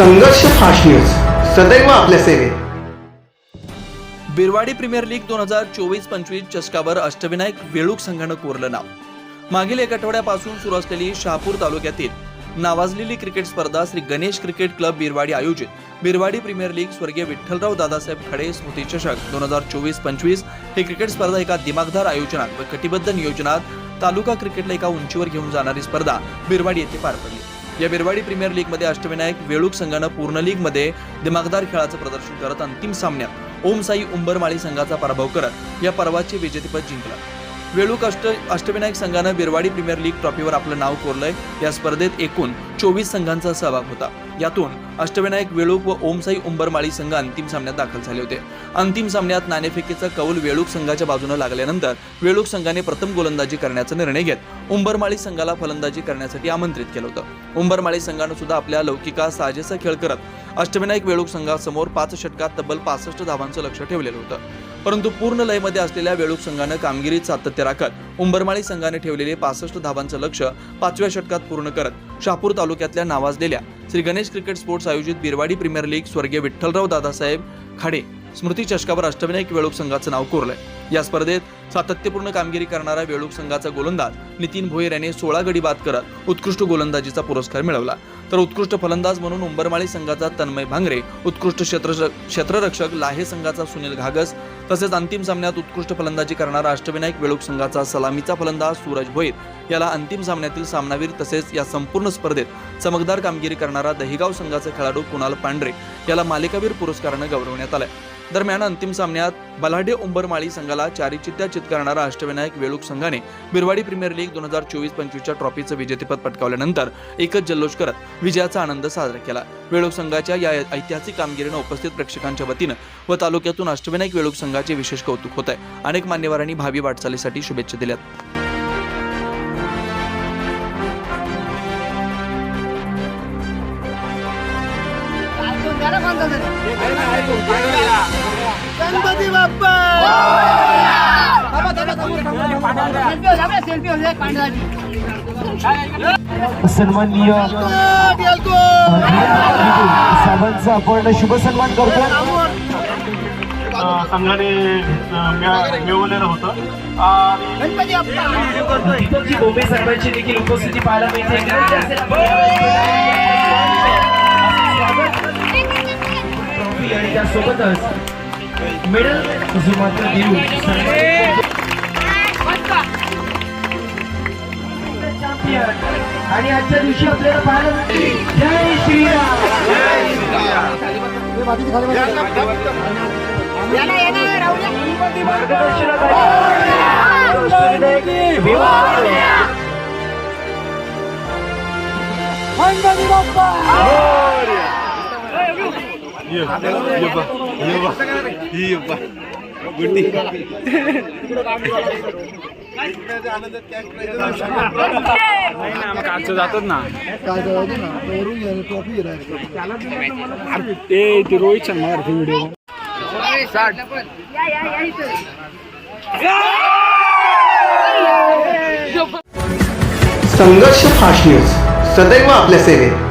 संघर्ष fast news. सदैव आपल्या सेवेत. बिरवाडी प्रीमियर लीग दोन हजार चोवीस पंचवीस चषकावर अष्टविनायक वेळूक संघानं कोरलं नाव. मागील एक आठवड्यापासून सुरू असलेली शहापूर तालुक्यातील नावाजलेली क्रिकेट स्पर्धा श्री गणेश क्रिकेट क्लब बिरवाडी आयोजित. बिरवाडी प्रीमियर लीग स्वर्गीय विठ्ठलराव दादासाहेब खडे स्मृती चषक दोन हजार चोवीस पंचवीस ही क्रिकेट स्पर्धा एका दिमागदार आयोजनात व कटिबद्ध नियोजनात तालुका क्रिकेटला एका उंचीवर घेऊन जाणारी स्पर्धा बिरवाडी येथे पार पडली. या बिरवाडी प्रीमियर लीगमध्ये अष्टविनायक वेळूक संघानं पूर्ण लीगमध्ये दिमागदार खेळाचं प्रदर्शन करत अंतिम सामन्यात ओम साई उंबरमाळी संघाचा पराभव करत या पर्वाचे विजेतेपद जिंकलं. वेळूक अष्ट अष्टविनायक संघानं बिरवाडी प्रीमियर लीग ट्रॉफीवर आपलं नाव कोरलंय. या स्पर्धेत एकूण चोवीस संघांचा सहभाग होता. यातून अष्टविनायक वेळूक व ओमसाई उंबरमाळी संघ अंतिम सामन्यात दाखल झाले होते. अंतिम सामन्यात नाणेफेकीचा कौल वेळूक संघाच्या बाजूने लागल्यानंतर वेळूक संघाने प्रथम गोलंदाजी करण्याचा निर्णय घेत उंबरमाळी संघाला फलंदाजी करण्यासाठी आमंत्रित केलं होतं. उंबरमाळी संघानं सुद्धा आपल्या लौकिका साजेसा खेळ करत अष्टविनायक वेळूक संघासमोर पाच षटकात तब्बल पासष्ट धावांचं लक्ष ठेवलेलं होतं. परंतु पूर्ण लयमध्ये असलेल्या वेळूक संघानं कामगिरीत सातत्य राखत उंबरमाळी संघाने ठेवलेले पासष्ट धावांचं लक्ष पाचव्या षटकात पूर्ण करत शहापूर तालुक्यातल्या नावाजलेल्या श्री गणेश क्रिकेट स्पोर्ट्स आयोजित बिरवाडी प्रीमियर लीग स्वर्गीय विठ्ठलराव दादासाहेब खाडे स्मृती चषकावर अष्टविनायक वेळूक संघाचं नाव कोरलंय. या स्पर्धेत सातत्यपूर्ण कामगिरी करणारा वेळूक संघाचा गोलंदाज नितीन भोईर याने सोळा गडी बाद करत उत्कृष्ट गोलंदाजीचा पुरस्कार मिळवला. तर उत्कृष्ट फलंदाज म्हणून उंबरमाळी संघाचा तन्मय भांगरे उत्कृष्ट क्षेत्र क्षेत्ररक्षक लाहे संघाचा सुनील घागस तसेच अंतिम सामन्यात उत्कृष्ट फलंदाजी करणारा अष्टविनायक वेळूक संघाचा सलामीचा फलंदाज सूरज भोईर याला अंतिम सामन्यातील सामनावीर तसेच या संपूर्ण स्पर्धेत चमकदार कामगिरी करणारा दहिगाव संघाचा खेळाडू कुणाल पांढरे याला मालिकावीर पुरस्कारानं गौरवण्यात आलंय. दरम्यान अंतिम सामन्यात बलाढ्य उंबरमाळी संघाला चारी चित्त्या चित करणारा अष्टविनायक वेळूक संघाने बिरवाडी प्रीमियर लीग दोन हजार चोवीस पंचवीसच्या ट्रॉफीचं विजेतेपद पटकावल्यानंतर एकच जल्लोष करत विजयाचा आनंद साजरा केला. वेळूक संघाच्या या ऐतिहासिक कामगिरीनं उपस्थित प्रेक्षकांच्या वतीनं व तालुक्यातून अष्टविनायक वेळूक संघाचे विशेष कौतुक होत आहे अनेक मान्यवरांनी भावी वाटचालीसाठी शुभेच्छा दिल्यात. गणपती बाप्पा! सन्माननीय साहेबांचा आपण शुभ सन्मान करतो संघाने मिळवलेलं होतं आणि बोंबे साहेबांची देखील उपस्थिती पाहायला मिळते आणि त्यासोबतच मेडल जो मात्र देऊ आणि आजच्या दिवशी आपल्याला पाहायला जय श्रीराम ते Rohit Sharma video Sangharsh fast news. सदैव आपल्या सेवेत.